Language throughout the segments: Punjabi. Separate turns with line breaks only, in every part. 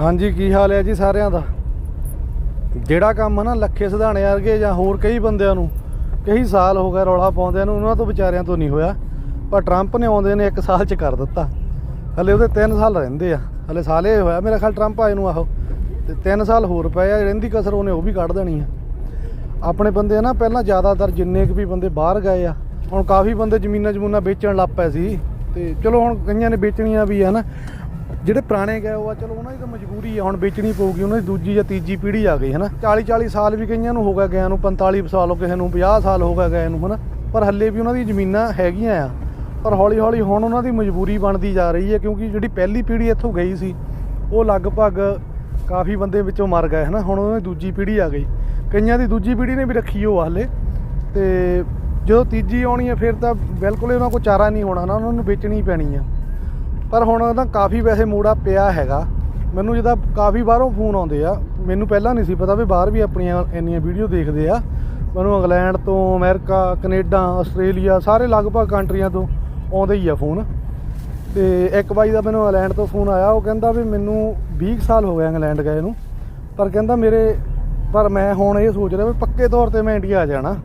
ਹਾਂਜੀ, ਕੀ ਹਾਲ ਹੈ ਜੀ ਸਾਰਿਆਂ ਦਾ? ਜਿਹੜਾ ਕੰਮ ਹੈ ਨਾ ਲੱਖੇ ਸਿਧਾਣੇ ਵਰਗੇ ਜਾਂ ਹੋਰ ਕਈ ਬੰਦਿਆਂ ਨੂੰ, ਕਈ ਸਾਲ ਹੋ ਗਏ ਰੌਲਾ ਪਾਉਂਦਿਆਂ ਨੂੰ, ਉਹਨਾਂ ਤੋਂ ਵਿਚਾਰਿਆਂ ਤੋਂ ਨਹੀਂ ਹੋਇਆ। ਪਰ ਟਰੰਪ ਨੇ ਆਉਂਦੇ ਨੇ 1 ਸਾਲ ਚ ਕਰ ਦਿੱਤਾ। ਹਲੇ ਉਹਦੇ 3 ਸਾਲ ਰਹਿੰਦੇ ਆ। ਹਲੇ ਸਾਲੇ ਹੋਇਆ, ਮੇਰਾ ਖਿਆਲ ਟਰੰਪ ਆਏ ਨੂੰ ਆਹੋ। ਤੇ 3 ਸਾਲ ਹੋਰ ਪਏ ਆ, ਰਹਿੰਦੀ ਕਸਰ ਉਹਨੇ ਉਹ ਵੀ ਕੱਢ ਦੇਣੀ ਆ। ਆਪਣੇ ਬੰਦੇ ਨਾ, ਪਹਿਲਾਂ ਜ਼ਿਆਦਾਤਰ ਜਿੰਨੇ ਕੁ ਵੀ ਬੰਦੇ ਬਾਹਰ ਗਏ ਆ, ਹੁਣ ਕਾਫੀ ਬੰਦੇ ਜ਼ਮੀਨਾਂ ਜਮੂਨਾਂ ਵੇਚਣ ਲੱਗ ਪਏ ਸੀ। ਤੇ ਚਲੋ ਹੁਣ ਕਈਆਂ ਨੇ ਵੇਚਣੀਆਂ ਵੀ ਆ ਨਾ। ਜਿਹੜੇ ਪੁਰਾਣੇ ਗਏ ਉਹ ਆ, ਚਲੋ ਉਹਨਾਂ ਦੀ ਤਾਂ ਮਜਬੂਰੀ ਆ, ਹੁਣ ਵੇਚਣੀ ਪਊਗੀ, ਉਹਨਾਂ ਦੀ ਦੂਜੀ ਜਾਂ ਤੀਜੀ ਪੀੜ੍ਹੀ ਆ ਗਈ ਹੈ ਨਾ 40 40 ਸਾਲ ਵੀ ਕਈਆਂ ਨੂੰ ਹੋ ਗਿਆ ਗਿਆ ਨੂੰ 45 ਸਾਲ ਹੋ ਕਿਸੇ ਨੂੰ 50 ਸਾਲ ਹੋ ਗਿਆ ਗਏ ਨੂੰ, ਹਨਾ? ਪਰ ਹੱਲੇ ਵੀ ਉਹਨਾਂ ਦੀ ਜ਼ਮੀਨਾਂ ਹੈਗੀਆਂ ਆ। ਪਰ ਹੌਲੀ ਹੌਲੀ ਹੁਣ ਉਹਨਾਂ ਦੀ ਮਜਬੂਰੀ ਬਣਦੀ ਜਾ ਰਹੀ ਹੈ, ਕਿਉਂਕਿ ਜਿਹੜੀ ਪਹਿਲੀ ਪੀੜ੍ਹੀ ਇੱਥੋਂ ਗਈ ਸੀ, ਉਹ ਲਗਭਗ ਕਾਫੀ ਬੰਦੇ ਵਿੱਚੋਂ ਮਰ ਗਏ, ਹਨਾ? ਹੁਣ ਉਹਨਾਂ ਦੀ ਦੂਜੀ ਪੀੜ੍ਹੀ ਆ ਗਈ। ਕਈਆਂ ਦੀ ਦੂਜੀ ਪੀੜ੍ਹੀ ਨੇ ਵੀ ਰੱਖੀ ਉਹ ਹਾਲੇ। ਤੇ ਜਦੋਂ ਤੀਜੀ ਆਉਣੀ ਹੈ ਫਿਰ ਤਾਂ ਬਿਲਕੁਲ ਉਹਨਾਂ ਕੋਲ ਚਾਰਾ ਨਹੀਂ ਹੋਣਾ, ਨਾ ਉਹਨਾਂ ਨੂੰ ਵੇਚਣੀ ਪੈਣੀ ਆ। ਪਰ ਹੁਣ ਉਹਦਾ ਕਾਫੀ ਵੈਸੇ ਮੋੜਾ ਪਿਆ ਹੈਗਾ। ਮੈਨੂੰ ਜਿਹਦਾ ਕਾਫੀ ਬਾਹਰੋਂ ਫੋਨ ਆਉਂਦੇ ਆ। ਮੈਨੂੰ ਪਹਿਲਾਂ ਨਹੀਂ ਸੀ ਪਤਾ ਵੀ ਬਾਹਰ ਵੀ ਆਪਣੀਆਂ ਇੰਨੀਆਂ ਵੀਡੀਓ ਦੇਖਦੇ ਆ। ਮੈਨੂੰ ਇੰਗਲੈਂਡ ਤੋਂ ਅਮਰੀਕਾ, ਕੈਨੇਡਾ, ਆਸਟ੍ਰੇਲੀਆ ਸਾਰੇ ਲਗਭਗ ਕੰਟਰੀਆਂ ਤੋਂ ਆਉਂਦੇ ਹੀ ਆ ਫੋਨ। ਤੇ ਇੱਕ ਬਾਈ ਦਾ ਮੈਨੂੰ ਇੰਗਲੈਂਡ ਤੋਂ ਫੋਨ ਆਇਆ। ਉਹ ਕਹਿੰਦਾ ਵੀ ਮੈਨੂੰ 20 ਕੁ ਸਾਲ ਹੋ ਗਏ ਇੰਗਲੈਂਡ ਗਏ ਨੂੰ। ਪਰ ਕਹਿੰਦਾ ਮੇਰੇ, ਪਰ ਮੈਂ ਹੁਣ ਇਹ ਸੋਚ ਰਿਹਾ ਵੀ ਪੱਕੇ ਤੌਰ ਤੇ ਮੈਂ ਇੰਡੀਆ ਆ ਜਾਣਾ।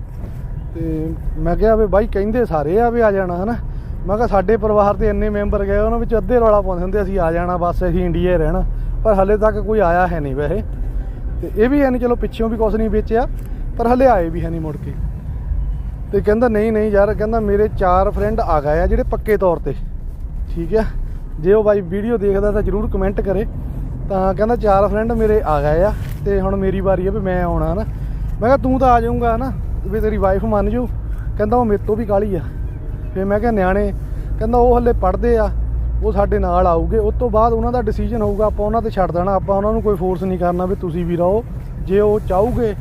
ਤੇ ਮੈਂ ਕਿਹਾ ਵੀ ਬਾਈ ਕਹਿੰਦੇ ਸਾਰੇ ਆ ਵੀ ਆ ਜਾਣਾ, ਹਨਾ? ਮੈਂ ਕਿਹਾ ਸਾਡੇ ਪਰਿਵਾਰ ਦੇ ਇੰਨੇ ਮੈਂਬਰ ਗਏ, ਉਹਨਾਂ ਵਿੱਚ ਅੱਧੇ ਰੌਲਾ ਪਾਉਂਦੇ ਹੁੰਦੇ, ਅਸੀਂ ਆ ਜਾਣਾ, ਬਸ ਅਸੀਂ ਇੰਡੀਆ ਰਹਿਣਾ। ਪਰ ਹਲੇ ਤੱਕ ਕੋਈ ਆਇਆ ਹੈ ਨਹੀਂ ਵੈਸੇ। ਤੇ ਇਹ ਵੀ ਹੈ ਨਹੀਂ ਚਲੋ ਪਿੱਛੋਂ ਵੀ ਕੁਝ ਨਹੀਂ ਵੇਚਿਆ, ਪਰ ਹਲੇ ਆਏ ਵੀ ਹੈ ਨਹੀਂ ਮੁੜ ਕੇ। ਤੇ ਕਹਿੰਦਾ, ਨਹੀਂ ਨਹੀਂ ਯਾਰ, ਕਹਿੰਦਾ, ਮੇਰੇ ਚਾਰ ਫਰੈਂਡ ਆ ਗਏ ਆ ਜਿਹੜੇ ਪੱਕੇ ਤੌਰ ਤੇ। ਠੀਕ ਆ? ਜੇ ਉਹ ਬਾਈ ਵੀਡੀਓ ਦੇਖਦਾ ਤਾਂ ਜਰੂਰ ਕਮੈਂਟ ਕਰੇ। ਤਾਂ ਕਹਿੰਦਾ, ਚਾਰ ਫਰੈਂਡ ਮੇਰੇ ਆ ਗਏ ਆ, ਤੇ ਹੁਣ ਮੇਰੀ ਵਾਰੀ ਆ ਵੀ ਮੈਂ ਆਉਣਾ ਨਾ। ਮੈਂ ਕਿਹਾ, ਤੂੰ ਤਾਂ ਆ ਜਾਊਂਗਾ ਨਾ, ਵੀ ਤੇਰੀ ਵਾਈਫ ਮੰਨ ਜੂ। ਕਹਿੰਦਾ, ਉਹ ਮੇਰੇ ਤੋਂ ਵੀ ਕਾਲੀ ਆ। ਫਿਰ ਮੈਂ ਕਿਹਾ ਨਿਆਣੇ ਕਹਿੰਦਾ ਉਹ ਹੱਲੇ ਪੜਦੇ ਆ ਉਹ ਸਾਡੇ ਨਾਲ ਆਊਗੇ। ਉਸ ਤੋਂ ਬਾਅਦ ਉਹਨਾਂ ਦਾ ਡਿਸੀਜਨ ਹੋਊਗਾ ਆਪਾਂ ਉਹਨਾਂ ਤੇ ਛੱਡ ਦੇਣਾ ਆਪਾਂ ਉਹਨਾਂ ਨੂੰ ਕੋਈ ਫੋਰਸ ਨਹੀਂ ਕਰਨਾ ਵੀ ਤੁਸੀਂ ਵੀ ਰਹੋ। ਜੇ ਉਹ ਚਾਹੂਗੇ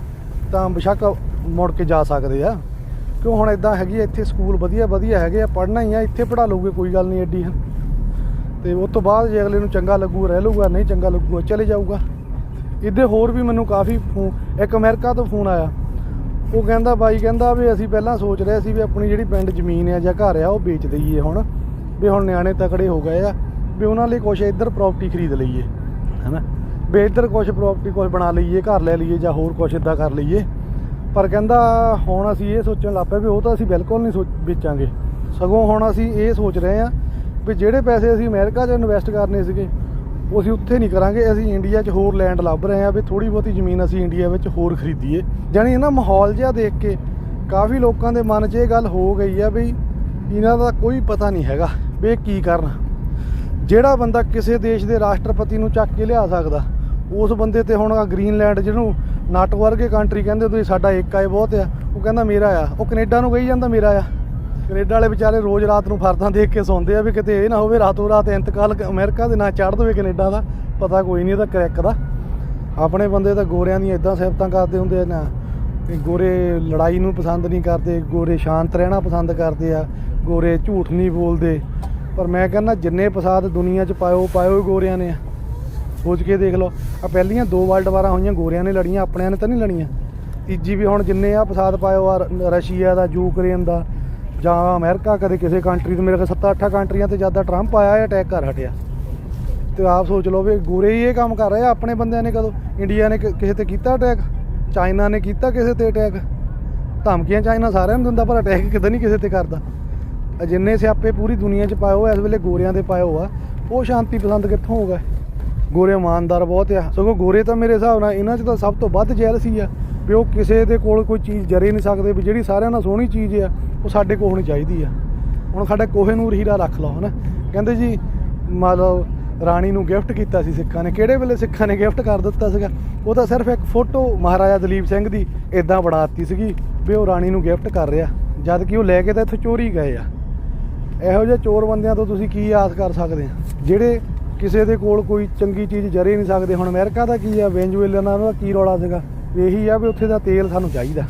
ਤਾਂ ਬੇਸ਼ੱਕ ਮੁੜ ਕੇ ਜਾ ਸਕਦੇ ਆ। ਕਿਉਂ ਹੁਣ ਇਦਾਂ ਹੈਗੀ ਆ, ਇੱਥੇ ਸਕੂਲ ਵਧੀਆ ਵਧੀਆ ਹੈਗੇ ਆ ਪੜ੍ਹਨਾ ਹੀ ਆ ਇੱਥੇ ਪੜ੍ਹਾ ਲਊਗੇ ਕੋਈ ਗੱਲ ਨਹੀਂ ਐਡੀ ਤੇ ਉਸ ਤੋਂ ਬਾਅਦ ਜੇ ਅਗਲੇ ਨੂੰ ਚੰਗਾ ਲੱਗੂ ਰਹਿ ਲਊਗਾ ਨਹੀਂ ਚੰਗਾ ਲੱਗੂਗਾ ਚਲੇ ਜਾਊਗਾ। ਇੱਦੇ ਹੋਰ ਵੀ ਮੈਨੂੰ ਕਾਫੀ ਫੋਨ ਇੱਕ ਅਮਰੀਕਾ ਤੋਂ ਫੋਨ ਆਇਆ। ਉਹ ਕਹਿੰਦਾ, ਬਾਈ ਕਹਿੰਦਾ ਵੀ ਅਸੀਂ ਪਹਿਲਾਂ ਸੋਚ ਰਹੇ ਸੀ ਵੀ ਆਪਣੀ ਜਿਹੜੀ ਪਿੰਡ ਜ਼ਮੀਨ ਆ ਜਾਂ ਘਰ ਆ, ਉਹ ਵੇਚ ਦਈਏ ਹੁਣ, ਵੀ ਹੁਣ ਨਿਆਣੇ ਤਕੜੇ ਹੋ ਗਏ ਆ, ਵੀ ਉਹਨਾਂ ਲਈ ਕੁਛ ਇੱਧਰ ਪ੍ਰਾਪਰਟੀ ਖਰੀਦ ਲਈਏ, ਹੈਨਾ? ਵੀ ਇੱਧਰ ਕੁਛ ਪ੍ਰਾਪਰਟੀ ਕੁਛ ਬਣਾ ਲਈਏ, ਘਰ ਲੈ ਲਈਏ ਜਾਂ ਹੋਰ ਕੁਛ ਇਦਾਂ ਕਰ ਲਈਏ। ਪਰ ਕਹਿੰਦਾ, ਹੁਣ ਅਸੀਂ ਇਹ ਸੋਚਣ ਲੱਗ ਪਏ ਵੀ ਉਹ ਤਾਂ ਅਸੀਂ ਬਿਲਕੁਲ ਨਹੀਂ ਸੋਚ, ਵੇਚਾਂਗੇ। ਸਗੋਂ ਹੁਣ ਅਸੀਂ ਇਹ ਸੋਚ ਰਹੇ ਆ ਵੀ ਜਿਹੜੇ ਪੈਸੇ ਅਸੀਂ ਅਮਰੀਕਾ 'ਚ ਇਨਵੈਸਟ ਕਰਨੇ ਸੀਗੇ ਉਹ ਅਸੀਂ ਉੱਥੇ ਨਹੀਂ ਕਰਾਂਗੇ, ਅਸੀਂ ਇੰਡੀਆ 'ਚ ਹੋਰ ਲੈਂਡ ਲੱਭ ਰਹੇ ਆ ਵੀ ਥੋੜੀ ਬਹੁਤੀ ਜ਼ਮੀਨ ਅਸੀਂ ਇੰਡੀਆ ਵਿੱਚ ਹੋਰ ਖਰੀਦੀਏ। ਜਾਣੀ ਇਹਨਾਂ ਮਾਹੌਲ ਜਿਹਾ ਦੇਖ ਕੇ ਕਾਫੀ ਲੋਕਾਂ ਦੇ ਮਨ 'ਚ ਇਹ ਗੱਲ ਹੋ ਗਈ ਆ ਵੀ ਇਹਨਾਂ ਦਾ ਕੋਈ ਪਤਾ ਨਹੀਂ ਹੈਗਾ ਵੀ ਇਹ ਕੀ ਕਰਨ। ਜਿਹੜਾ ਬੰਦਾ ਕਿਸੇ ਦੇਸ਼ ਦੇ ਰਾਸ਼ਟਰਪਤੀ ਨੂੰ ਚੱਕ ਕੇ ਲਿਆ ਸਕਦਾ, ਉਸ ਬੰਦੇ ਤੇ ਹੁਣ ਆ ਗ੍ਰੀਨਲੈਂਡ ਜਿਹਨੂੰ ਨੱਟ ਵਰਗੇ ਕੰਟਰੀ ਕਹਿੰਦੇ ਤੁਸੀਂ, ਸਾਡਾ ਇੱਕ ਆਏ ਬਹੁਤ ਆ, ਉਹ ਕਹਿੰਦਾ ਮੇਰਾ ਆ, ਉਹ ਕੈਨੇਡਾ ਨੂੰ ਕਹੀ ਜਾਂਦਾ ਮੇਰਾ ਆ। ਕੈਨੇਡਾ ਵਾਲੇ ਵਿਚਾਰੇ ਰੋਜ਼ ਰਾਤ ਨੂੰ ਫਰਦਾਂ ਦੇਖ ਕੇ ਸੌਂਦੇ ਆ ਵੀ ਕਿਤੇ ਇਹ ਨਾ ਹੋਵੇ, ਰਾਤੋਂ ਰਾਤ ਇੰਤਕਾਲ ਕ- ਅਮਰੀਕਾ ਦੇ ਨਾਂ ਚੜ੍ਹ ਦੇਵੇ ਕੈਨੇਡਾ ਦਾ, ਪਤਾ ਕੋਈ ਨਹੀਂ ਇਹਦਾ ਕਰੈਕ ਦਾ। ਆਪਣੇ ਬੰਦੇ ਤਾਂ ਗੋਰਿਆਂ ਦੀਆਂ ਇਦਾਂ ਸਿਫਤਾਂ ਕਰਦੇ ਹੁੰਦੇ ਆ ਨਾ ਕਿ ਗੋਰੇ ਲੜਾਈ ਨੂੰ ਪਸੰਦ ਨਹੀਂ ਕਰਦੇ, ਗੋਰੇ ਸ਼ਾਂਤ ਰਹਿਣਾ ਪਸੰਦ ਕਰਦੇ ਆ, ਗੋਰੇ ਝੂਠ ਨਹੀਂ ਬੋਲਦੇ। ਪਰ ਮੈਂ ਕਹਿੰਦਾ ਜਿੰਨੇ ਫਸਾਦ ਦੁਨੀਆ 'ਚ ਪਾਇਓ ਪਾਇਓ ਹੀ ਗੋਰਿਆਂ ਨੇ ਆ। ਸੋਚ ਕੇ ਦੇਖ ਲਓ ਆ ਪਹਿਲੀਆਂ ਦੋ ਵਰਲਡ ਵਾਰਾਂ ਹੋਈਆਂ, ਗੋਰਿਆਂ ਨੇ ਲੜੀਆਂ, ਆਪਣਿਆਂ ਨੇ ਤਾਂ ਨਹੀਂ ਲੜੀਆਂ। ਤੀਜੀ ਵੀ ਹੁਣ ਜਿੰਨੇ ਆ ਫਸਾਦ ਪਾਇਓ ਆ ਰਸ਼ੀਆ ਦਾ, ਯੂਕਰੇਨ ਦਾ ਜਾਂ ਅਮਰੀਕਾ ਕਦੇ ਕਿਸੇ ਕੰਟਰੀ ਤੋਂ, ਮੇਰੇ ਕੋਲ 7-8 ਕੰਟਰੀਆਂ ਤੇ ਜ਼ਿਆਦਾ ਟਰੰਪ ਆਇਆ ਇਹ ਅਟੈਕ ਕਰ ਹਟਿਆ। ਤੇ ਆਪ ਸੋਚ ਲਓ ਵੀ ਗੋਰੇ ਹੀ ਇਹ ਕੰਮ ਕਰ ਰਹੇ ਆ, ਆਪਣੇ ਬੰਦਿਆਂ ਨੇ ਕਦੋਂ? ਇੰਡੀਆ ਨੇ ਕਿਸੇ ਤੇ ਕੀਤਾ ਅਟੈਕ ਚਾਈਨਾ ਨੇ ਕੀਤਾ ਕਿਸੇ ਤੇ ਅਟੈਕ ਧਮਕੀਆਂ ਚਾਈਨਾ ਸਾਰਿਆਂ ਨੂੰ ਦਿੰਦਾ, ਪਰ ਅਟੈਕ ਕਿਤੇ ਨਹੀਂ ਕਿਸੇ ਤੇ ਕਰਦਾ। ਜਿੰਨੇ ਸਿਆਪੇ ਪੂਰੀ ਦੁਨੀਆ 'ਚ ਪਾਇਓ ਇਸ ਵੇਲੇ ਗੋਰਿਆਂ ਦੇ ਪਾਇਓ ਆ, ਉਹ ਸ਼ਾਂਤੀ ਪਸੰਦ ਕਿੱਥੋਂ ਹੋਗਾ ਗੋਰੇ ਇਮਾਨਦਾਰ ਬਹੁਤ ਆ। ਸਗੋਂ ਗੋਰੇ ਤਾਂ ਮੇਰੇ ਹਿਸਾਬ ਨਾਲ ਇਹਨਾਂ 'ਚ ਤਾਂ ਸਭ ਤੋਂ ਵੱਧ ਜੈਲਸੀ ਆ, ਵੀ ਉਹ ਕਿਸੇ ਦੇ ਕੋਲ ਕੋਈ ਚੀਜ਼ ਜਰੇ ਨਹੀਂ ਸਕਦੇ, ਵੀ ਜਿਹੜੀ ਸਾਰਿਆਂ ਨਾਲ ਸੋਹਣੀ ਚੀਜ਼ ਆ ਉਹ ਸਾਡੇ ਕੋਲ ਹੋਣੀ ਚਾਹੀਦੀ ਆ। ਹੁਣ ਸਾਡੇ ਕੋਹੇ ਨੂਰ ਹੀਰਾ ਰੱਖ ਲਓ, ਹਨਾ। ਕਹਿੰਦੇ ਜੀ, ਮਤਲਬ ਰਾਣੀ ਨੂੰ ਗਿਫਟ ਕੀਤਾ ਸੀ ਸਿੱਖਾਂ ਨੇ। ਕਿਹੜੇ ਵੇਲੇ ਸਿੱਖਾਂ ਨੇ ਗਿਫਟ ਕਰ ਦਿੱਤਾ ਸੀਗਾ? ਉਹ ਤਾਂ ਸਿਰਫ ਇੱਕ ਫੋਟੋ ਮਹਾਰਾਜਾ ਦਲੀਪ ਸਿੰਘ ਦੀ ਇਦਾਂ ਬਣਾਤੀ ਸੀਗੀ ਵੀ ਉਹ ਰਾਣੀ ਨੂੰ ਗਿਫਟ ਕਰ ਰਿਹਾ। ਜਦ ਕਿ ਉਹ ਲੈ ਕੇ ਤਾਂ ਇੱਥੋਂ ਚੋਰੀ ਗਏ ਆ। ਇਹੋ ਜਿਹੇ ਚੋਰ ਬੰਦਿਆਂ ਤੋਂ ਤੁਸੀਂ ਕੀ ਆਸ ਕਰ ਸਕਦੇ ਆ? ਜਿਹੜੇ ਕਿਸੇ ਦੇ ਕੋਲ ਕੋਈ ਚੰਗੀ ਚੀਜ਼ ਜਰੇ ਨਹੀਂ ਸਕਦੇ। ਹੁਣ ਅਮਰੀਕਾ ਦਾ ਕੀ ਆ? ਵੈਨਜ਼ੂਏਲਾ ਦਾ ਕੀ ਰੌਲਾ ਸੀਗਾ? ਇਹੀ ਆ ਵੀ ਉੱਥੇ ਦਾ ਤੇਲ ਸਾਨੂੰ ਚਾਹੀਦਾ।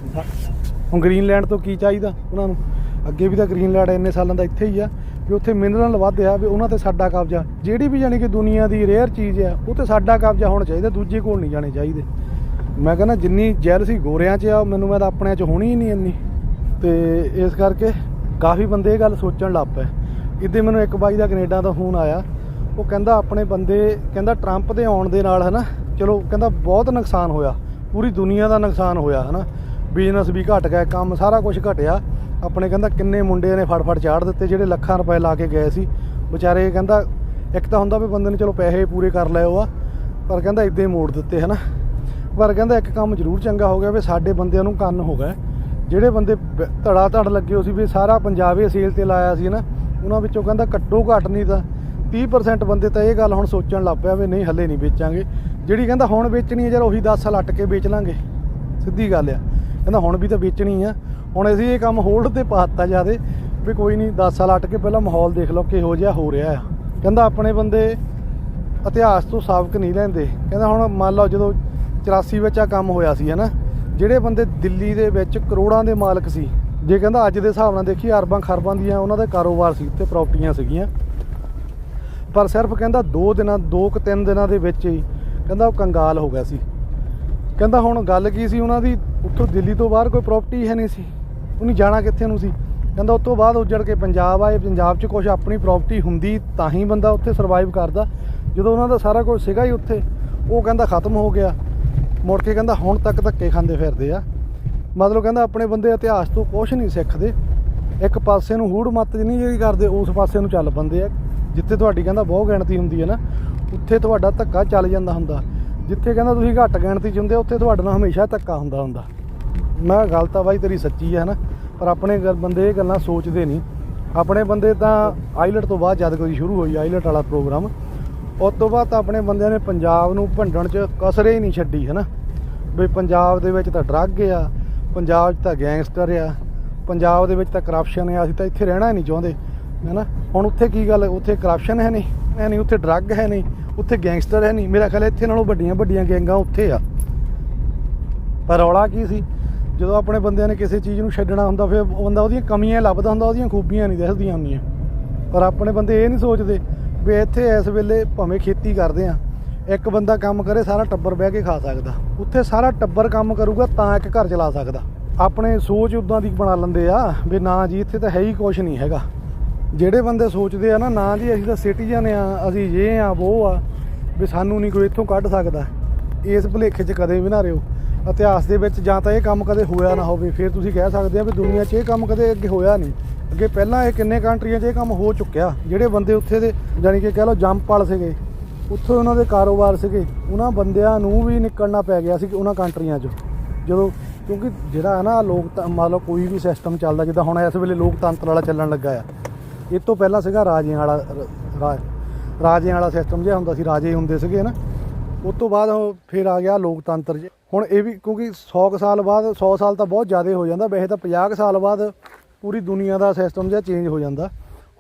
ਹੁਣ ਗ੍ਰੀਨਲੈਂਡ ਤੋਂ ਕੀ ਚਾਹੀਦਾ ਉਹਨਾਂ ਨੂੰ? ਅੱਗੇ ਵੀ ਤਾਂ ਗ੍ਰੀਨਲੈਂਡ ਇੰਨੇ ਸਾਲਾਂ ਦਾ ਇੱਥੇ ਹੀ ਆ ਵੀ ਉੱਥੇ ਮਿਨਰਲ ਵੱਧ ਆ ਵੀ ਉਹਨਾਂ ਤੇ ਸਾਡਾ ਕਬਜ਼ਾ। ਜਿਹੜੀ ਵੀ ਜਾਨੀ ਕਿ ਦੁਨੀਆ ਦੀ ਰੇਅਰ ਚੀਜ਼ ਆ, ਉਹ ਤੇ ਸਾਡਾ ਕਬਜ਼ਾ ਹੋਣਾ ਚਾਹੀਦਾ, ਦੂਜੇ ਕੋਲ ਨਹੀਂ ਜਾਣੇ ਚਾਹੀਦੇ। ਮੈਂ ਕਹਿੰਦਾ ਜਿੰਨੀ ਜੈਲਸੀ ਗੋਰਿਆਂ 'ਚ ਆ, ਮੈਨੂੰ ਮੈਂ ਤਾਂ ਆਪਣਿਆਂ 'ਚ ਹੋਣੀ ਹੀ ਨਹੀਂ ਇੰਨੀ। ਤੇ ਇਸ ਕਰਕੇ ਕਾਫੀ ਬੰਦੇ ਇਹ ਗੱਲ ਸੋਚਣ ਲੱਗ ਪਏ। ਇੱਦੇ ਮੈਨੂੰ ਇੱਕ ਬਾਈ ਦਾ ਕੈਨੇਡਾ ਦਾ ਫੋਨ ਆਇਆ। ਉਹ ਕਹਿੰਦਾ ਆਪਣੇ ਬੰਦੇ, ਕਹਿੰਦਾ ਟਰੰਪ ਦੇ ਆਉਣ ਦੇ ਨਾਲ ਹਨਾ, ਚਲੋ ਕਹਿੰਦਾ ਬਹੁਤ ਨੁਕਸਾਨ ਹੋਇਆ। ਪੂਰੀ ਦੁਨੀਆ ਦਾ ਨੁਕਸਾਨ ਹੋਇਆ ਹਨਾ। ਬਿਜ਼ਨਸ ਵੀ ਘਟ ਗਿਆ, ਕੰਮ ਸਾਰਾ ਕੁਝ ਘਟਿਆ। ਆਪਣੇ ਕਹਿੰਦਾ ਕਿੰਨੇ ਮੁੰਡੇ ਨੇ ਫੜ-ਫੜ ਚਾੜ ਦਿੱਤੇ, ਜਿਹੜੇ ਲੱਖਾਂ ਰੁਪਏ ਲਾ ਕੇ ਗਏ ਸੀ। ਵਿਚਾਰੇ ਕਹਿੰਦਾ ਇੱਕ ਤਾਂ ਹੁੰਦਾ ਵੀ ਬੰਦੇ ਨੇ ਚਲੋ ਪੈਸੇ ਪੂਰੇ ਕਰ ਲਏ ਉਹ ਆ, ਪਰ ਕਹਿੰਦਾ ਇਦਾਂ ਹੀ ਮੋੜ ਦਿੱਤੇ, ਹਨਾ। ਪਰ ਕਹਿੰਦਾ ਇੱਕ ਕੰਮ ਜ਼ਰੂਰ ਚੰਗਾ ਹੋ ਗਿਆ ਵੀ ਸਾਡੇ ਬੰਦਿਆਂ ਨੂੰ ਕੰਨ ਹੋ ਗਏ। ਜਿਹੜੇ ਬੰਦੇ ਧੜਾ ਧੜ ਲੱਗੇ ਹੋ ਸੀ ਵੀ ਸਾਰਾ ਪੰਜਾਬ ਹੀ ਸੇਲ ਤੇ ਲਾਇਆ ਸੀ ਨਾ ਉਹਨਾਂ ਵਿੱਚੋਂ ਕਹਿੰਦਾ ਘੱਟੋ ਘੱਟ ਨਹੀਂ ਤਾਂ 30% ਬੰਦੇ ਤਾਂ ਇਹ ਗੱਲ ਹੁਣ ਸੋਚਣ ਲੱਗ ਪਿਆ ਵੀ ਨਹੀਂ, ਹੱਲੇ ਨਹੀਂ ਵੇਚਾਂਗੇ। ਜਿਹੜੀ ਕਹਿੰਦਾ ਹੁਣ ਵੇਚਣੀ ਹੈ ਯਾਰ, ਉਹੀ 10 ਸਾਲ ਅੱਟ ਕੇ ਵੇਚ ਲਾਂਗੇ। ਸਿੱਧੀ ਗੱਲ ਆ। ਕਹਿੰਦਾ ਹੁਣ ਵੀ ਤਾਂ ਵੇਚਣੀ ਆ। ਹੁਣ ਅਸੀਂ ਇਹ ਕੰਮ ਹੋਲਡ ਤੇ ਪਾਤਾ ਜਿਆਦੇ ਵੀ ਕੋਈ ਨਹੀਂ 10 ਸਾਲ ਅੱਟ ਕੇ ਪਹਿਲਾਂ ਮਾਹੌਲ ਦੇਖ ਲਓ ਕਿਹੋ ਜਿਹਾ ਹੋ ਰਿਹਾ ਆ। ਕਹਿੰਦਾ ਆਪਣੇ ਬੰਦੇ ਇਤਿਹਾਸ ਤੋਂ ਸਾਬਕ ਨਹੀਂ ਲੈਂਦੇ। ਕਹਿੰਦਾ ਹੁਣ ਮੰਨ ਲਓ ਜਦੋਂ 84 ਵਿੱਚ ਆ ਕੰਮ ਹੋਇਆ ਸੀ, ਹਨਾ? ਜਿਹੜੇ ਬੰਦੇ ਦਿੱਲੀ ਦੇ ਵਿੱਚ ਕਰੋੜਾਂ ਦੇ ਮਾਲਕ ਸੀ, ਜੇ ਕਹਿੰਦਾ ਅੱਜ ਦੇ ਹਿਸਾਬ ਨਾਲ ਦੇਖੀ ਅਰਬਾਂ ਖਰਬਾਂ ਦੀਆਂ ਉਹਨਾਂ ਦਾ ਕਾਰੋਬਾਰ ਸੀ ਤੇ ਪ੍ਰਾਪਰਟੀਆਂ ਸੀਗੀਆਂ। ਪਰ ਸਿਰਫ ਕਹਿੰਦਾ 2 ਦਿਨਾਂ 2 ਕੁ 3 ਦਿਨਾਂ ਦੇ ਵਿੱਚ ਹੀ ਕਹਿੰਦਾ ਉਹ ਕੰਗਾਲ ਹੋ ਗਿਆ ਸੀ। ਕਹਿੰਦਾ ਹੁਣ ਗੱਲ ਕੀ ਸੀ ਉਹਨਾਂ ਦੀ? ਉੱਥੋਂ ਦਿੱਲੀ ਤੋਂ ਬਾਹਰ ਕੋਈ ਪ੍ਰਾਪਰਟੀ ਹੈ ਨਹੀਂ ਸੀ। ਉਹਨੇ ਜਾਣਾ ਕਿੱਥੇ ਨੂੰ ਸੀ? ਕਹਿੰਦਾ ਉਸ ਤੋਂ ਬਾਅਦ ਉੱਜੜ ਕੇ ਪੰਜਾਬ ਆਏ। ਪੰਜਾਬ 'ਚ ਕੁਝ ਆਪਣੀ ਪ੍ਰਾਪਰਟੀ ਹੁੰਦੀ ਤਾਂ ਹੀ ਬੰਦਾ ਉੱਥੇ ਸਰਵਾਈਵ ਕਰਦਾ। ਜਦੋਂ ਉਹਨਾਂ ਦਾ ਸਾਰਾ ਕੁਝ ਸੀਗਾ ਹੀ ਉੱਥੇ, ਉਹ ਕਹਿੰਦਾ ਖਤਮ ਹੋ ਗਿਆ। ਮੁੜ ਕੇ ਕਹਿੰਦਾ ਹੁਣ ਤੱਕ ਧੱਕੇ ਖਾਂਦੇ ਫਿਰਦੇ ਆ। ਮਤਲਬ ਕਹਿੰਦਾ ਆਪਣੇ ਬੰਦੇ ਇਤਿਹਾਸ ਤੋਂ ਕੁਝ ਨਹੀਂ ਸਿੱਖਦੇ। ਇੱਕ ਪਾਸੇ ਨੂੰ ਹੂੜ ਮੱਤ ਨਹੀਂ ਜਿਹੜੀ ਕਰਦੇ, ਉਸ ਪਾਸੇ ਨੂੰ ਚੱਲ ਪੰਦੇ ਆ। ਜਿੱਥੇ ਤੁਹਾਡੀ ਕਹਿੰਦਾ ਬਹੁਤ ਗਿਣਤੀ ਹੁੰਦੀ ਹੈ ਨਾ, ਉੱਥੇ ਤੁਹਾਡਾ ਧੱਕਾ ਚੱਲ ਜਾਂਦਾ ਹੁੰਦਾ। ਜਿੱਥੇ ਕਹਿੰਦਾ ਤੁਸੀਂ ਘੱਟ ਗਿਣਤੀ ਚ ਹੁੰਦੇ ਉੱਥੇ ਤੁਹਾਡੇ ਨਾਲ ਹਮੇਸ਼ਾ ਧੱਕਾ ਹੁੰਦਾ ਹੁੰਦਾ। ਮੈਂ ਗੱਲ ਤਾਂ ਬਾਈ ਤੇਰੀ ਸੱਚੀ ਹੈ ਨਾ ਪਰ ਆਪਣੇ ਗ- ਬੰਦੇ ਇਹ ਗੱਲਾਂ ਸੋਚਦੇ ਨਹੀਂ। ਆਪਣੇ ਬੰਦੇ ਤਾਂ ਆਈਲਟ ਤੋਂ ਬਾਅਦ ਜਦ ਸ਼ੁਰੂ ਹੋਈ, ਆਈਲਟ ਵਾਲਾ ਪ੍ਰੋਗਰਾਮ। ਉਸ ਤੋਂ ਬਾਅਦ ਤਾਂ ਆਪਣੇ ਬੰਦਿਆਂ ਨੇ ਪੰਜਾਬ ਨੂੰ ਭੰਡਣ 'ਚ ਕਸਰੇ ਹੀ ਨਹੀਂ ਛੱਡੀ ਹੈ ਨਾ ਵੀ ਪੰਜਾਬ ਦੇ ਵਿੱਚ ਤਾਂ ਡਰੱਗ ਆ, ਪੰਜਾਬ 'ਚ ਤਾਂ ਗੈਂਗਸਟਰ ਆ, ਪੰਜਾਬ ਦੇ ਵਿੱਚ ਤਾਂ ਕਰਪਸ਼ਨ ਆ, ਅਸੀਂ ਤਾਂ ਇੱਥੇ ਰਹਿਣਾ ਹੀ ਨਹੀਂ ਚਾਹੁੰਦੇ। ਹੈਨਾ ਹੁਣ ਉੱਥੇ ਕੀ ਗੱਲ, ਉੱਥੇ ਕਰਪਸ਼ਨ ਹੈ ਨਹੀਂ ਹੈ ਨਹੀਂ, ਉੱਥੇ ਡਰੱਗ ਹੈ ਨਹੀਂ, ਉੱਥੇ ਗੈਂਗਸਟਰ ਹੈ ਨਹੀਂ। ਮੇਰਾ ਖਿਆਲ ਇੱਥੇ ਨਾਲੋਂ ਵੱਡੀਆਂ ਵੱਡੀਆਂ ਗੈਂਗਾਂ ਉੱਥੇ ਆ। ਪਰ ਰੌਲਾ ਕੀ ਸੀ? ਜਦੋਂ ਆਪਣੇ ਬੰਦਿਆਂ ਨੇ ਕਿਸੇ ਚੀਜ਼ ਨੂੰ ਛੱਡਣਾ ਹੁੰਦਾ, ਫਿਰ ਉਹ ਬੰਦਾ ਉਹਦੀਆਂ ਕਮੀਆਂ ਲੱਭਦਾ ਹੁੰਦਾ, ਉਹਦੀਆਂ ਖੂਬੀਆਂ ਨਹੀਂ ਦਿਖਦੀਆਂ ਹੁੰਦੀਆਂ। ਪਰ ਆਪਣੇ ਬੰਦੇ ਇਹ ਨਹੀਂ ਸੋਚਦੇ ਵੀ ਇੱਥੇ ਇਸ ਵੇਲੇ ਭਾਵੇਂ ਖੇਤੀ ਕਰਦੇ ਆ, ਇੱਕ ਬੰਦਾ ਕੰਮ ਕਰੇ, ਸਾਰਾ ਟੱਬਰ ਬਹਿ ਕੇ ਖਾ ਸਕਦਾ। ਉੱਥੇ ਸਾਰਾ ਟੱਬਰ ਕੰਮ ਕਰੂਗਾ, ਤਾਂ ਇੱਕ ਘਰ ਚਲਾ ਸਕਦਾ। ਆਪਣੇ ਸੋਚ ਉਦਾਂ ਦੀ ਬਣਾ ਲੈਂਦੇ ਆ ਵੀ ਨਾ ਜੀ, ਇੱਥੇ ਤਾਂ ਹੈ ਹੀ ਕੁਝ ਨਹੀਂ ਹੈਗਾ। ਜਿਹੜੇ ਬੰਦੇ ਸੋਚਦੇ ਆ ਨਾ ਨਾ ਜੀ ਅਸੀਂ ਤਾਂ ਸਿਟੀਜ਼ਨ ਆ, ਅਸੀਂ ਇਹ ਆ, ਉਹ ਆ, ਵੀ ਸਾਨੂੰ ਨਹੀਂ ਕੋਈ ਇੱਥੋਂ ਕੱਢ ਸਕਦਾ। ਇਸ ਭੁਲੇਖੇ 'ਚ ਕਦੇ ਵੀ ਨਾ ਰਿਓ ਇਤਿਹਾਸ ਦੇ ਵਿੱਚ ਜਾਂ ਤਾਂ ਇਹ ਕੰਮ ਕਦੇ ਹੋਇਆ ਨਾ ਹੋਵੇ, ਫਿਰ ਤੁਸੀਂ ਕਹਿ ਸਕਦੇ ਆ ਵੀ ਦੁਨੀਆ 'ਚ ਇਹ ਕੰਮ ਕਦੇ ਅੱਗੇ ਹੋਇਆ ਨਹੀਂ ਅੱਗੇ ਪਹਿਲਾਂ ਇਹ ਕਿੰਨੇ ਕੰਟਰੀਆਂ 'ਚ ਇਹ ਕੰਮ ਹੋ ਚੁੱਕਿਆ? ਜਿਹੜੇ ਬੰਦੇ ਉੱਥੇ ਦੇ ਜਾਨੀ ਕਿ ਕਹਿ ਲਓ ਜੰਪ ਵਾਲ ਸੀਗੇ, ਉੱਥੇ ਉਹਨਾਂ ਦੇ ਕਾਰੋਬਾਰ ਸੀਗੇ, ਉਹਨਾਂ ਬੰਦਿਆਂ ਨੂੰ ਵੀ ਨਿਕਲਣਾ ਪੈ ਗਿਆ ਸੀ ਉਹਨਾਂ ਕੰਟਰੀਆਂ 'ਚੋਂ। ਜਦੋਂ, ਕਿਉਂਕਿ ਜਿਹੜਾ ਹੈ ਨਾ ਲੋਕ ਮੰਨ ਲਓ ਕੋਈ ਵੀ ਸਿਸਟਮ ਚੱਲਦਾ, ਜਿੱਦਾਂ ਹੁਣ ਇਸ ਵੇਲੇ ਲੋਕਤੰਤਰ ਵਾਲਾ ਚੱਲਣ ਲੱਗਾ ਆ। ਇਹ ਤੋਂ ਪਹਿਲਾਂ ਸੀਗਾ ਰਾਜਿਆਂ ਵਾਲਾ ਰਾਜਿਆਂ ਵਾਲਾ ਸਿਸਟਮ ਜਿਹਾ ਹੁੰਦਾ ਸੀ, ਰਾਜੇ ਹੁੰਦੇ ਸੀਗੇ ਨਾ। ਉਸ ਤੋਂ ਬਾਅਦ ਉਹ ਫਿਰ ਆ ਗਿਆ ਲੋਕਤੰਤਰ 'ਚ ਹੁਣ ਇਹ ਵੀ ਕਿਉਂਕਿ 100 ਕੁ ਸਾਲ ਬਾਅਦ 100 ਸਾਲ ਤਾਂ ਬਹੁਤ ਜ਼ਿਆਦਾ ਹੋ ਜਾਂਦਾ, ਵੈਸੇ ਤਾਂ 50 ਕੁ ਸਾਲ ਬਾਅਦ ਪੂਰੀ ਦੁਨੀਆ ਦਾ ਸਿਸਟਮ ਜਿਹਾ ਚੇਂਜ ਹੋ ਜਾਂਦਾ।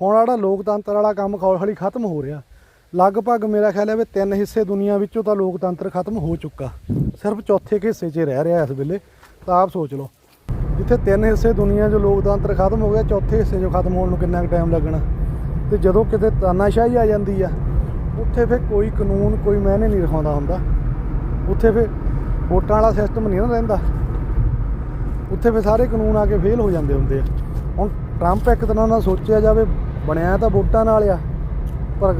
ਹੁਣ ਜਿਹੜਾ ਲੋਕਤੰਤਰ ਵਾਲਾ ਕੰਮ ਹੌਲੀ ਖਤਮ ਹੋ ਰਿਹਾ। ਲਗਭਗ ਮੇਰਾ ਖਿਆਲ ਹੈ ਵੀ ਤਿੰਨ ਹਿੱਸੇ ਦੁਨੀਆ ਵਿੱਚੋਂ ਤਾਂ ਲੋਕਤੰਤਰ ਖਤਮ ਹੋ ਚੁੱਕਾ। ਸਿਰਫ ਚੌਥੇ ਕੁ ਹਿੱਸੇ 'ਚ ਰਹਿ ਰਿਹਾ ਇਸ ਵੇਲੇ। ਤਾਂ ਆਪ ਸੋਚ ਲਓ। ਜਿੱਥੇ ਤਿੰਨ ਹਿੱਸੇ ਦੁਨੀਆ 'ਚ ਲੋਕਤੰਤਰ ਖਤਮ ਹੋ ਗਿਆ, ਚੌਥੇ ਹਿੱਸੇ 'ਚ ਖਤਮ ਹੋਣ ਨੂੰ ਕਿੰਨਾ ਕੁ ਟਾਈਮ ਲੱਗਣਾ। ਤੇ ਜਦੋਂ ਕਿਤੇ ਤਾਨਾਸ਼ਾਹੀ ਆ ਜਾਂਦੀ ਆ, ਉੱਥੇ ਫਿਰ ਕੋਈ ਕਾਨੂੰਨ, ਕੋਈ ਮਾਇਨੇ ਨਹੀਂ ਰਖਾਉਂਦਾ ਹੁੰਦਾ। ਉੱਥੇ ਫਿਰ ਵੋਟਾਂ ਵਾਲਾ ਸਿਸਟਮ ਨਹੀਂ ਨਾ ਰਹਿੰਦਾ। ਉੱਥੇ ਫਿਰ ਸਾਰੇ ਕਾਨੂੰਨ ਆ ਕੇ ਫੇਲ ਹੋ ਜਾਂਦੇ ਹੁੰਦੇ ਆ। ਹੁਣ ਟਰੰਪ ਇੱਕ ਤਰ੍ਹਾਂ ਨਾਲ ਸੋਚਿਆ ਜਾਵੇ, ਬਣਿਆ ਤਾਂ ਵੋਟਾਂ ਨਾਲ ਆ, ਪਰ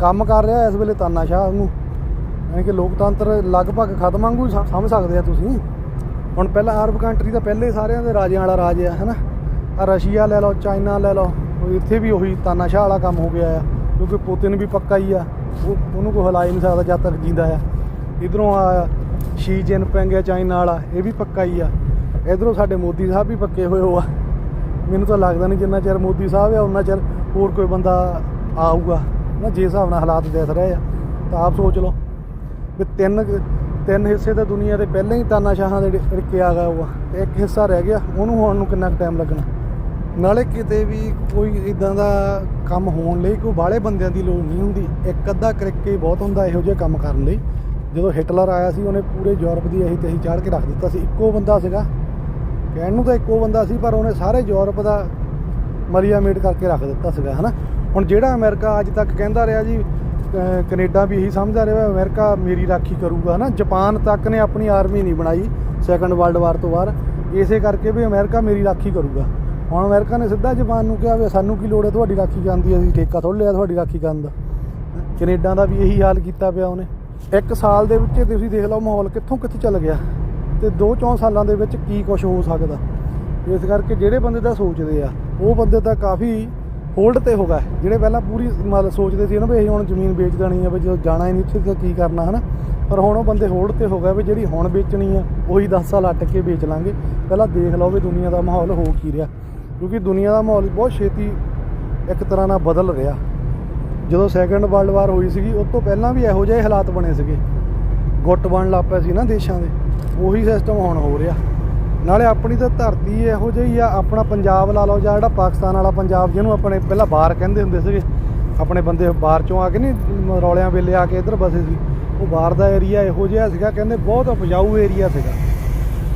ਕੰਮ ਕਰ ਰਿਹਾ ਇਸ ਵੇਲੇ ਤਾਨਾਸ਼ਾਹ ਨੂੰ। ਯਾਨੀ ਕਿ ਲੋਕਤੰਤਰ ਲਗਭਗ ਖਤਮ ਵਾਂਗੂ ਸਮਝ ਸਕਦੇ ਆ ਤੁਸੀਂ। ਹੁਣ ਪਹਿਲਾਂ ਅਰਬ ਕੰਟਰੀ ਤਾਂ ਪਹਿਲੇ ਸਾਰਿਆਂ ਦੇ ਰਾਜਿਆਂ ਵਾਲਾ ਰਾਜ ਆ, ਹਨਾ? ਆ ਰਸ਼ੀਆ ਲੈ ਲਓ ਚਾਈਨਾ ਲੈ ਲਓ ਇੱਥੇ ਵੀ ਉਹੀ ਤਾਨਾਸ਼ਾਹ ਵਾਲਾ ਕੰਮ ਹੋ ਗਿਆ ਆ, ਕਿਉਂਕਿ ਪੁਤਿਨ ਵੀ ਪੱਕਾ ਹੀ ਆ, ਉਹ ਉਹਨੂੰ ਕੋਈ ਹਿਲਾ ਹੀ ਨਹੀਂ ਸਕਦਾ ਜਦ ਤੱਕ ਜਿੰਦਾ ਆ। ਇਧਰੋਂ ਆ ਸ਼ੀ ਜਿਨਪਿੰਗ ਆ ਚਾਈਨਾ ਵਾਲਾ, ਇਹ ਵੀ ਪੱਕਾ ਹੀ ਆ। ਇਧਰੋਂ ਸਾਡੇ ਮੋਦੀ ਸਾਹਿਬ ਵੀ ਪੱਕੇ ਹੋਏ ਹੋ ਆ। ਮੈਨੂੰ ਤਾਂ ਲੱਗਦਾ ਨਹੀਂ ਜਿੰਨਾ ਚਿਰ ਮੋਦੀ ਸਾਹਿਬ ਆ ਉਹਨਾਂ ਚਿਰ ਹੋਰ ਕੋਈ ਬੰਦਾ ਆਊਗਾ। ਨਾ, ਜੇ ਹਿਸਾਬ ਨਾਲ ਹਾਲਾਤ ਦਿਖ ਰਹੇ ਆ, ਤਾਂ ਆਪ ਸੋਚ ਲਓ। ਵੀ ਤਿੰਨ ਤਿੰਨ ਹਿੱਸੇ ਤਾਂ ਦੁਨੀਆ ਦੇ ਪਹਿਲਾਂ ਹੀ ਤਾਨਾਸ਼ਾਹਾਂ ਦੇ ਰਿਕੇ ਆ ਗਿਆ ਉਹ ਤੇ ਇੱਕ ਹਿੱਸਾ ਰਹਿ ਗਿਆ, ਉਹਨੂੰ ਹੋਣ ਨੂੰ ਕਿੰਨਾ ਟਾਈਮ ਲੱਗਣਾ? ਨਾਲੇ ਕਿਤੇ ਵੀ ਕੋਈ ਇਦਾਂ ਦਾ ਕੰਮ ਹੋਣ ਲਈ ਕੋਈ ਬਾਹਲੇ ਬੰਦਿਆਂ ਦੀ ਲੋੜ ਨਹੀਂ ਹੁੰਦੀ। ਇੱਕ ਅੱਧਾ ਕ੍ਰਿਕੇ ਬਹੁਤ ਹੁੰਦਾ ਇਹੋ ਜਿਹੇ ਕੰਮ ਕਰਨ ਲਈ। ਜਦੋਂ ਹਿਟਲਰ ਆਇਆ ਸੀ, ਉਹਨੇ ਪੂਰੇ ਯੂਰਪ ਦੀ ਇਹੀ ਤਹੀ ਚਾੜ ਕੇ ਰੱਖ ਦਿੱਤਾ ਸੀ। ਇੱਕੋ ਬੰਦਾ ਸੀਗਾ। ਕਹਿਣ ਨੂੰ ਤਾਂ ਇੱਕੋ ਬੰਦਾ ਸੀ, ਪਰ ਉਹਨੇ ਸਾਰੇ ਯੂਰਪ ਦਾ ਮਰੀਆ ਮੇਟ ਕਰਕੇ ਰੱਖ ਦਿੱਤਾ ਸੀਗਾ, ਹਨਾ? ਹੁਣ ਜਿਹੜਾ ਅਮਰੀਕਾ ਅੱਜ ਤੱਕ ਕਹਿੰਦਾ ਰਿਹਾ ਜੀ ਕੈਨੇਡਾ ਵੀ ਇਹੀ ਸਮਝਦਾ ਰਿਹਾ ਵੀ ਅਮਰੀਕਾ ਮੇਰੀ ਰਾਖੀ ਕਰੂਗਾ ਨਾ ਜਾਪਾਨ ਤੱਕ ਨੇ ਆਪਣੀ ਆਰਮੀ ਨਹੀਂ ਬਣਾਈ ਸੈਕੰਡ ਵਰਲਡ ਵਾਰ ਤੋਂ ਬਾਅਦ। ਇਸੇ ਕਰਕੇ ਵੀ ਅਮਰੀਕਾ ਮੇਰੀ ਰਾਖੀ ਕਰੂਗਾ। ਹੁਣ ਅਮਰੀਕਾ ਨੇ ਸਿੱਧਾ ਜਾਪਾਨ ਨੂੰ ਕਿਹਾ ਵੀ ਸਾਨੂੰ ਕੀ ਲੋੜ ਹੈ, ਤੁਹਾਡੀ ਰਾਖੀ ਕਰਨ ਦੀ? ਅਸੀਂ ਠੇਕਾ ਥੋੜ ਲਿਆ ਤੁਹਾਡੀ ਰਾਖੀ ਕਰਨ ਦਾ। ਕੈਨੇਡਾ ਦਾ ਵੀ ਇਹੀ ਹਾਲ ਕੀਤਾ ਪਿਆ ਉਹਨੇ। ਇੱਕ ਸਾਲ ਦੇ ਵਿੱਚ ਤੁਸੀਂ ਦੇਖ ਲਓ ਮਾਹੌਲ ਕਿੱਥੋਂ ਕਿੱਥੇ ਚੱਲ ਗਿਆ। ਤੇ 2-4 ਸਾਲਾਂ ਦੇ ਵਿੱਚ ਕੀ ਕੁਝ ਹੋ ਸਕਦਾ। ਇਸ ਕਰਕੇ ਜਿਹੜੇ ਬੰਦੇ ਤਾਂ ਸੋਚਦੇ ਆ, ਉਹ ਬੰਦੇ ਤਾਂ ਕਾਫੀ ਹੋਲਡ ਤੇ ਹੋ ਗਏ ਜਿਹੜੇ ਪਹਿਲਾਂ ਪੂਰੀ ਮਤਲਬ ਸੋਚਦੇ ਸੀ ਨਾ ਵੀ ਅਸੀਂ ਹੁਣ ਜ਼ਮੀਨ ਵੇਚ ਦੇਣੀ ਆ, ਵੀ ਜਦੋਂ ਜਾਣਾ ਹੀ ਨਹੀਂ ਉੱਥੇ ਤਾਂ ਕੀ ਕਰਨਾ, ਹਨਾ? ਪਰ ਹੁਣ ਉਹ ਬੰਦੇ ਹੋਲਡ ਤੇ ਹੋ ਗਏ ਵੀ ਜਿਹੜੀ ਹੁਣ ਵੇਚਣੀ ਆ, ਉਹੀ 10 ਸਾਲ ਅੱਟ ਕੇ ਵੇਚ ਲਾਂਗੇ। ਪਹਿਲਾਂ ਦੇਖ ਲਓ ਵੀ ਦੁਨੀਆ ਦਾ ਮਾਹੌਲ ਹੋ ਕੀ ਰਿਹਾ। ਕਿਉਂਕਿ ਦੁਨੀਆ ਦਾ ਮਾਹੌਲ ਬਹੁਤ ਛੇਤੀ ਇੱਕ ਤਰ੍ਹਾਂ ਨਾਲ ਬਦਲ ਰਿਹਾ। ਜਦੋਂ ਸੈਕੰਡ ਵਰਲਡ ਵਾਰ ਹੋਈ ਸੀਗੀ, ਉਸ ਤੋਂ ਪਹਿਲਾਂ ਵੀ ਇਹੋ ਜਿਹੇ ਹਾਲਾਤ ਬਣੇ ਸੀਗੇ। ਗੁੱਟ ਬਣ ਲੱਗ ਪਿਆ ਸੀ ਨਾ ਦੇਸ਼ਾਂ ਦੇ। ਉਹੀ ਸਿਸਟਮ ਹੁਣ ਹੋ ਰਿਹਾ। ਨਾਲੇ ਆਪਣੀ ਤਾਂ ਧਰਤੀ ਇਹੋ ਜਿਹੀ ਆ, ਆਪਣਾ ਪੰਜਾਬ ਲਾ ਲਓ ਜਾਂ ਜਿਹੜਾ ਪਾਕਿਸਤਾਨ ਵਾਲਾ ਪੰਜਾਬ ਜਿਹਨੂੰ ਆਪਣੇ ਪਹਿਲਾਂ ਬਾਹਰ ਕਹਿੰਦੇ ਹੁੰਦੇ ਸੀਗੇ, ਆਪਣੇ ਬੰਦੇ ਬਾਹਰ ਚੋਂ ਆ ਕੇ ਨਹੀਂ ਰੌਲਿਆਂ ਵੇਲੇ ਆ ਕੇ ਇੱਧਰ ਬਸੇ ਸੀ। ਉਹ ਬਾਹਰ ਦਾ ਏਰੀਆ ਇਹੋ ਜਿਹਾ ਸੀਗਾ, ਕਹਿੰਦੇ ਬਹੁਤ ਉਪਜਾਊ ਏਰੀਆ ਸੀਗਾ।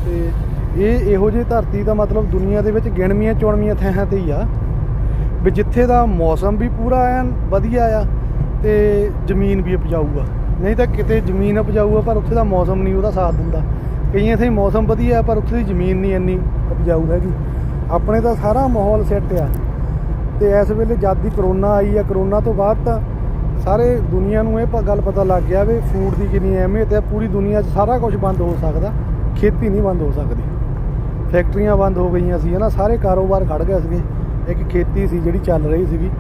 ਤੇ ਇਹ ਇਹੋ ਜਿਹੀ ਧਰਤੀ ਦਾ ਮਤਲਬ ਦੁਨੀਆ ਦੇ ਵਿੱਚ ਗਿਣਵੀਆਂ, ਚੁਣਵੀਆਂ ਥਾਂ ਤੇ ਹੀ ਆ। ਵੀ ਜਿੱਥੇ ਦਾ ਮੌਸਮ ਵੀ ਪੂਰਾ ਐਨ ਵਧੀਆ ਆ ਤੇ ਜ਼ਮੀਨ ਵੀ ਉਪਜਾਊ ਆ। ਨਹੀਂ ਤਾਂ ਕਿਤੇ ਜ਼ਮੀਨ ਉਪਜਾਊ ਆ, ਪਰ ਉੱਥੇ ਦਾ ਮੌਸਮ ਨਹੀਂ ਉਹਦਾ ਸਾਥ ਦਿੰਦਾ। ਕਈਆਂ ਇੱਥੇ ਮੌਸਮ ਵਧੀਆ, ਪਰ ਉੱਥੇ ਦੀ ਜ਼ਮੀਨ ਨਹੀਂ ਇੰਨੀ ਉਪਜਾਊ ਹੈਗੀ। ਆਪਣੇ ਤਾਂ ਸਾਰਾ ਮਾਹੌਲ ਸੈੱਟ ਆ। ਤੇ ਇਸ ਵੇਲੇ ਜਦ ਦੀ ਕਰੋਨਾ ਆਈ ਆ ਕਰੋਨਾ ਤੋਂ ਬਾਅਦ ਤਾਂ ਸਾਰੇ ਦੁਨੀਆ ਨੂੰ ਇਹ ਪ- ਗੱਲ ਪਤਾ ਲੱਗ ਗਿਆ ਵੀ ਫੂਡ ਦੀ ਕਿੰਨੀ ਅਹਿਮੀਅਤ ਹੈ ਪੂਰੀ ਦੁਨੀਆ 'ਚ ਸਾਰਾ ਕੁਝ ਬੰਦ ਹੋ ਸਕਦਾ। ਖੇਤੀ ਨਹੀਂ ਬੰਦ ਹੋ ਸਕਦੀ। ਫੈਕਟਰੀਆਂ ਬੰਦ ਹੋ ਗਈਆਂ ਸੀ, ਹਨਾ। ਸਾਰੇ ਕਾਰੋਬਾਰ ਖੜ ਗਏ ਸੀਗੇ। ਇੱਕ ਖੇਤੀ ਸੀ ਜਿਹੜੀ ਚੱਲ ਰਹੀ ਸੀਗੀ।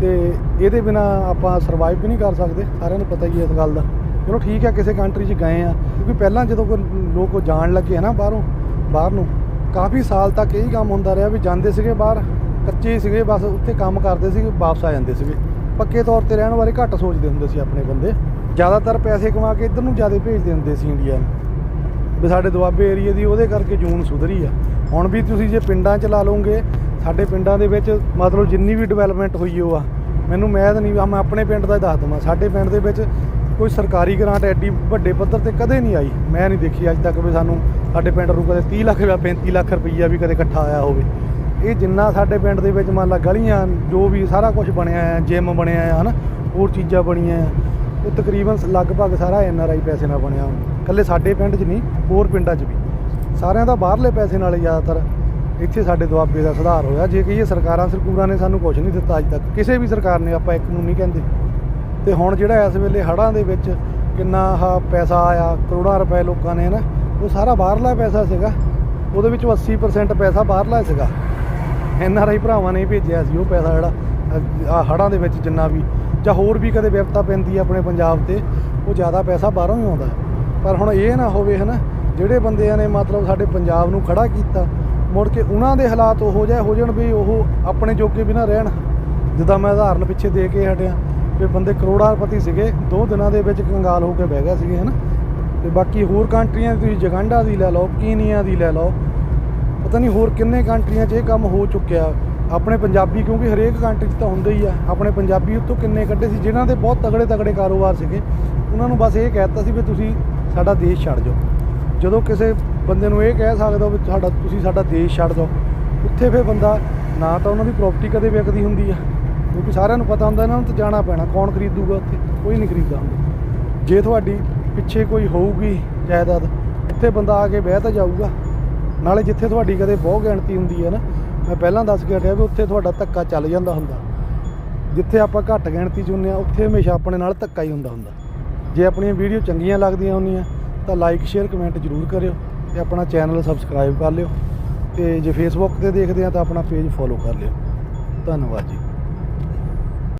ਤੇ ਇਹਦੇ ਬਿਨਾ ਆਪਾਂ ਸਰਵਾਈਵ ਵੀ ਨਹੀਂ ਕਰ ਸਕਦੇ। ਸਾਰਿਆਂ ਨੂੰ ਪਤਾ ਹੀ ਹੈ ਇਸ ਗੱਲ ਦਾ। ਚਲੋ ਠੀਕ ਹੈ ਕਿਸੇ ਕੰਟਰੀ 'ਚ ਗਏ ਆ। ਕਿਉਂਕਿ ਪਹਿਲਾਂ ਜਦੋਂ ਕੋਈ ਲੋਕ ਜਾਣ ਲੱਗੇ ਨਾ ਬਾਹਰੋਂ, ਬਾਹਰ ਨੂੰ, ਕਾਫੀ ਸਾਲ ਤੱਕ ਇਹੀ ਕੰਮ ਹੁੰਦਾ ਰਿਹਾ ਵੀ ਜਾਂਦੇ ਸੀਗੇ ਬਾਹਰ, ਕੱਚੇ ਸੀਗੇ, ਬਸ ਉੱਥੇ ਕੰਮ ਕਰਦੇ ਸੀਗੇ, ਵਾਪਸ ਆ ਜਾਂਦੇ ਸੀਗੇ। ਪੱਕੇ ਤੌਰ ਤੇ ਰਹਿਣ ਬਾਰੇ ਘੱਟ ਸੋਚਦੇ ਹੁੰਦੇ ਸੀ ਆਪਣੇ ਬੰਦੇ। ਜ਼ਿਆਦਾਤਰ ਪੈਸੇ ਕਮਾ ਕੇ ਇੱਧਰ ਨੂੰ ਜ਼ਿਆਦਾ ਭੇਜਦੇ ਹੁੰਦੇ ਸੀ ਇੰਡੀਆ ਨੂੰ। ਵੀ ਸਾਡੇ ਦੁਆਬੇ ਏਰੀਏ ਦੀ ਉਹਦੇ ਕਰਕੇ ਜੂਨ ਸੁਧਰੀ ਆ। ਹੁਣ ਵੀ ਤੁਸੀਂ ਜੇ ਪਿੰਡਾਂ ਚ ਲਾ ਲਓਗੇ, ਸਾਡੇ ਪਿੰਡਾਂ ਦੇ ਵਿੱਚ ਮਤਲਬ ਜਿੰਨੀ ਵੀ ਡਿਵੈਲਪਮੈਂਟ ਹੋਈ ਉਹ ਆ। ਮੈਨੂੰ ਮੈਦ ਨਹੀਂ, ਮੈਂ ਆਪਣੇ ਪਿੰਡ ਦਾ ਹੀ ਦੱਸ ਦਵਾਂ। ਸਾਡੇ ਪਿੰਡ ਦੇ ਵਿੱਚ ਕੋਈ ਸਰਕਾਰੀ ਗ੍ਰਾਂਟ ਐਡੀ ਵੱਡੇ ਪੱਧਰ ਤੇ ਕਦੇ ਨਹੀਂ ਆਈ। ਮੈਂ ਨਹੀਂ ਦੇਖੀ ਅੱਜ ਤੱਕ ਵੀ ਸਾਨੂੰ ਸਾਡੇ ਪਿੰਡ ਨੂੰ ਕਦੇ 30 ਲੱਖ ਜਾਂ 35 ਲੱਖ ਰੁਪਈਆ ਵੀ ਕਦੇ ਇਕੱਠਾ ਆਇਆ ਹੋਵੇ। ਇਹ ਜਿੰਨਾ ਸਾਡੇ ਪਿੰਡ ਦੇ ਵਿੱਚ ਮੰਨ ਲਾ ਗਲੀਆਂ, ਜੋ ਵੀ ਸਾਰਾ ਕੁਝ ਬਣਿਆ ਆ ਜਿਮ ਬਣਿਆ ਆ ਹਨਾ, ਹੋਰ ਚੀਜ਼ਾਂ ਬਣੀਆਂ ਆ ਉਹ ਤਕਰੀਬਨ ਲਗਭਗ ਸਾਰਾ ਐਨ ਆਰ ਆਈ ਪੈਸੇ ਨਾਲ ਬਣਿਆ ਇਕੱਲੇ ਸਾਡੇ ਪਿੰਡ 'ਚ ਨਹੀਂ, ਹੋਰ ਪਿੰਡਾਂ 'ਚ ਵੀ। ਸਾਰਿਆਂ ਦਾ ਬਾਹਰਲੇ ਪੈਸੇ ਨਾਲ ਹੀ ਜ਼ਿਆਦਾਤਰ ਇੱਥੇ ਸਾਡੇ ਦੁਆਬੇ ਦਾ ਸੁਧਾਰ ਹੋਇਆ। ਜੇ ਕਹੀਏ ਸਰਕਾਰਾਂ, ਸਰਕੂਰਾਂ ਨੇ ਸਾਨੂੰ ਕੁਝ ਨਹੀਂ ਦਿੱਤਾ ਅੱਜ ਤੱਕ। ਕਿਸੇ ਵੀ ਸਰਕਾਰ ਨੇ ਆਪਾਂ ਇੱਕ ਨੂੰ ਨਹੀਂ ਕਹਿੰਦੇ। ਤੇ ਹੁਣ ਜਿਹੜਾ ਇਸ ਵੇਲੇ ਹੜ੍ਹਾਂ ਦੇ ਵਿੱਚ ਕਿੰਨਾ ਆਹ ਪੈਸਾ ਆਇਆ, ਕਰੋੜਾਂ ਰੁਪਏ ਲੋਕਾਂ ਨੇ ਨਾ, ਉਹ ਸਾਰਾ ਬਾਹਰਲਾ ਪੈਸਾ ਸੀਗਾ। ਉਹਦੇ ਵਿੱਚੋਂ 80% ਪੈਸਾ ਬਾਹਰਲਾ ਸੀਗਾ। ਐਨ ਆਰ ਆਈ ਭਰਾਵਾਂ ਨੇ ਭੇਜਿਆ ਸੀ ਉਹ ਪੈਸਾ ਜਿਹੜਾ ਆ ਹੜ੍ਹਾਂ ਦੇ ਵਿੱਚ ਜਿੰਨਾ ਵੀ, ਜਾਂ ਹੋਰ ਵੀ ਕਦੇ ਵਿਪਤਾ ਪੈਂਦੀ ਹੈ ਆਪਣੇ ਪੰਜਾਬ ਤੇ, ਉਹ ਜ਼ਿਆਦਾ ਪੈਸਾ ਬਾਹਰੋਂ ਹੀ ਆਉਂਦਾ। ਪਰ ਹੁਣ ਇਹ ਨਾ ਹੋਵੇ ਹਨਾ, ਜਿਹੜੇ ਬੰਦਿਆਂ ਨੇ ਮਤਲਬ ਸਾਡੇ ਪੰਜਾਬ ਨੂੰ ਖੜਾ ਕੀਤਾ, ਮੁੜ ਕੇ ਉਹਨਾਂ ਦੇ ਹਾਲਾਤ ਉਹੋ ਜਿਹੇ ਹੋ ਜਾਣ ਵੀ ਉਹ ਆਪਣੇ ਜੋਗੇ ਵੀ ਨਾ ਰਹਿਣ। ਜਿੱਦਾਂ ਮੈਂ ਉਦਾਹਰਨ ਪਿੱਛੇ ਦੇ ਕੇ ਹਟਿਆ ਵੀ ਬੰਦੇ ਕਰੋੜਾਪਤੀ ਸੀਗੇ, ਦੋ ਦਿਨਾਂ ਦੇ ਵਿੱਚ ਕੰਗਾਲ ਹੋ ਕੇ ਬਹਿ ਗਿਆ ਸੀਗੇ, ਹਨਾ? ਤੇ ਬਾਕੀ ਹੋਰ ਕੰਟਰੀਆਂ ਤੁਸੀਂ ਜਗੰਡਾ ਦੀ ਲੈ ਲਓ, ਕੀਨੀਆ ਦੀ ਲੈ ਲਓ, ਪਤਾ ਨਹੀਂ ਹੋਰ ਕਿੰਨੇ ਕੰਟਰੀਆਂ 'ਚ ਇਹ ਕੰਮ ਹੋ ਚੁੱਕਿਆ। ਆਪਣੇ ਪੰਜਾਬੀ, ਕਿਉਂਕਿ ਹਰੇਕ ਕੰਟਰੀ 'ਚ ਤਾਂ ਹੁੰਦੇ ਹੀ ਆ, ਆਪਣੇ ਪੰਜਾਬੀ ਉੱਤੋਂ ਕਿੰਨੇ ਕੱਢੇ ਸੀ, ਜਿਨ੍ਹਾਂ ਦੇ ਬਹੁਤ ਤਗੜੇ ਤਗੜੇ ਕਾਰੋਬਾਰ ਸੀਗੇ, ਉਹਨਾਂ ਨੂੰ ਬਸ ਇਹ ਕਹਿਤਾ ਸੀ ਵੀ ਤੁਸੀਂ ਸਾਡਾ ਦੇਸ਼ ਛੱਡ ਜਾਓ। ਜਦੋਂ ਕਿਸੇ ਬੰਦੇ ਨੂੰ ਇਹ ਕਹਿ ਸਕਦਾ ਵੀ ਸਾਡਾ, ਤੁਸੀਂ ਸਾਡਾ ਦੇਸ਼ ਛੱਡ ਜਾਓ ਉੱਥੇ ਫਿਰ ਬੰਦਾ ਨਾ ਤਾਂ ਉਹਨਾਂ ਦੀ ਪ੍ਰਾਪਰਟੀ ਕਦੇ ਵਿਕਦੀ ਹੁੰਦੀ ਆ ਕਿਉਂਕਿ ਸਾਰਿਆਂ ਨੂੰ ਪਤਾ ਹੁੰਦਾ ਇਹਨਾਂ ਨੂੰ ਤਾਂ ਜਾਣਾ ਪੈਣਾ, ਕੌਣ ਖਰੀਦੂਗਾ ਉੱਥੇ? ਕੋਈ ਨਹੀਂ ਖਰੀਦਦਾ ਹੁੰਦਾ। ਜੇ ਤੁਹਾਡੀ ਪਿੱਛੇ ਕੋਈ ਹੋਊਗੀ ਜਾਇਦਾਦ ਉੱਥੇ ਬੰਦਾ ਆ ਕੇ ਬਹਿ ਤਾਂ ਜਾਊਗਾ। ਨਾਲੇ ਜਿੱਥੇ ਤੁਹਾਡੀ ਕਦੇ ਬਹੁਤ ਗਿਣਤੀ ਹੁੰਦੀ ਹੈ ਨਾ, ਮੈਂ ਪਹਿਲਾਂ ਦੱਸ ਕੇ ਹਟਿਆ ਵੀ ਉੱਥੇ ਤੁਹਾਡਾ ਧੱਕਾ ਚੱਲ ਜਾਂਦਾ ਹੁੰਦਾ। ਜਿੱਥੇ ਆਪਾਂ ਘੱਟ ਗਿਣਤੀ 'ਚ ਹੁੰਦੇ ਆ ਉੱਥੇ ਹਮੇਸ਼ਾ ਆਪਣੇ ਨਾਲ ਧੱਕਾ ਹੀ ਹੁੰਦਾ ਹੁੰਦਾ। ਜੇ ਆਪਣੀਆਂ ਵੀਡੀਓ ਚੰਗੀਆਂ ਲੱਗਦੀਆਂ ਹੁੰਦੀਆਂ, ਤਾਂ ਲਾਈਕ ਸ਼ੇਅਰ ਕਮੈਂਟ ਜ਼ਰੂਰ ਕਰਿਓ ਤੇ ਆਪਣਾ ਚੈਨਲ ਸਬਸਕ੍ਰਾਈਬ ਕਰ ਲਿਓ ਤੇ ਜੇ ਫੇਸਬੁੱਕ ਤੇ ਦੇਖਦੇ ਆ ਤਾਂ ਆਪਣਾ ਪੇਜ ਫੋਲੋ ਕਰ ਲਿਓ। ਧੰਨਵਾਦ ਜੀ।